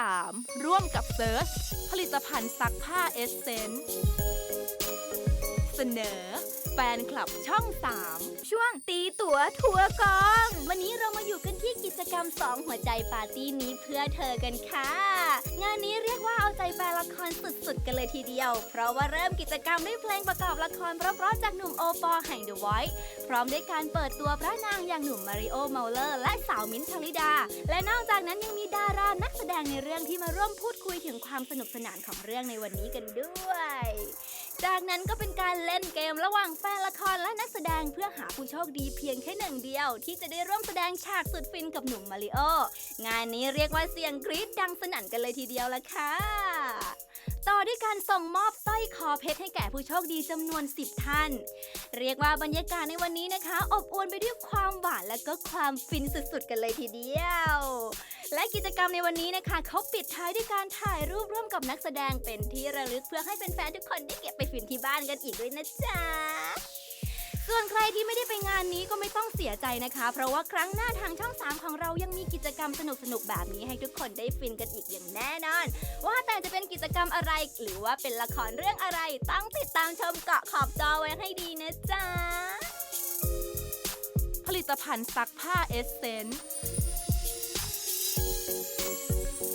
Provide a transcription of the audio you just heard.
3 ร่วมกับเซิร์ชผลิตภัณฑ์ซักผ้าเอสเซนส์เสนอ แฟนคลับช่อง 3 ช่วงตีตั๋วทัวร์กอง วัน กิจกรรม2หัวใจปาร์ตี้นี้เพื่อเธอกันค่ะ งานนี้เรียกว่าเอาใจแฟนละครสุดๆ กันเลยทีเดียว เพราะว่าเริ่มกิจกรรมด้วยเพลงประกอบละครเพราะๆจากหนุ่มโอปอล์แห่ง The Voice พร้อมด้วยการเปิดตัวพระนางอย่างหนุ่มมาริโอเมาเลอร์ และสาวมิ้นท์ชลิดา และนอกจากนั้นยังมีดารานักแสดงในเรื่องที่มาร่วมพูดคุยถึงความสนุกสนานของเรื่องในวันนี้กันด้วย จากนั้นก็เป็นการเล่นเกมระหว่างแฟนละครและนักแสดงเพื่อหาผู้โชคดีเพียงแค่หนึ่งเดียว ที่จะได้ร่วมแสดงฉากสุดฟินกับหนุ่มมาริโอ งานนี้เรียกว่าเสียงกรี๊ดดังสนั่นกันเลยทีเดียวละค่ะ ต่อด้วยการส่งมอบสร้อยคอเพชรให้แก่ผู้โชคดีจำนวน 10 ท่าน เรียกว่าบรรยากาศในวันนี้นะคะ อบอวลไปด้วยความหวานและก็ความฟินสุดๆ กันเลยทีเดียวและกิจกรรมในวันนี้นะคะเขาปิดท้ายด้วยการถ่ายรูปร่วมกับนักแสดงเป็นที่ระลึกเพื่อให้แฟนๆทุกคนได้เก็บ ฟินที่บ้านกันอีกด้วยนะจ๊ะ ส่วนใครที่ไม่ได้ไปงานนี้ก็ไม่ต้องเสียใจนะคะ เพราะว่าครั้งหน้าทางช่อง 3 ของเรายังมีกิจกรรมสนุกๆแบบนี้ให้ทุกคนได้ฟินกันอีกอย่างแน่นอน ว่าแต่จะเป็นกิจกรรมอะไร หรือว่าเป็นละครเรื่องอะไร ต้องติดตามชมเกาะขอบจอไว้ให้ดีนะจ๊ะ ผลิตภัณฑ์ซักผ้าเอสเซนส์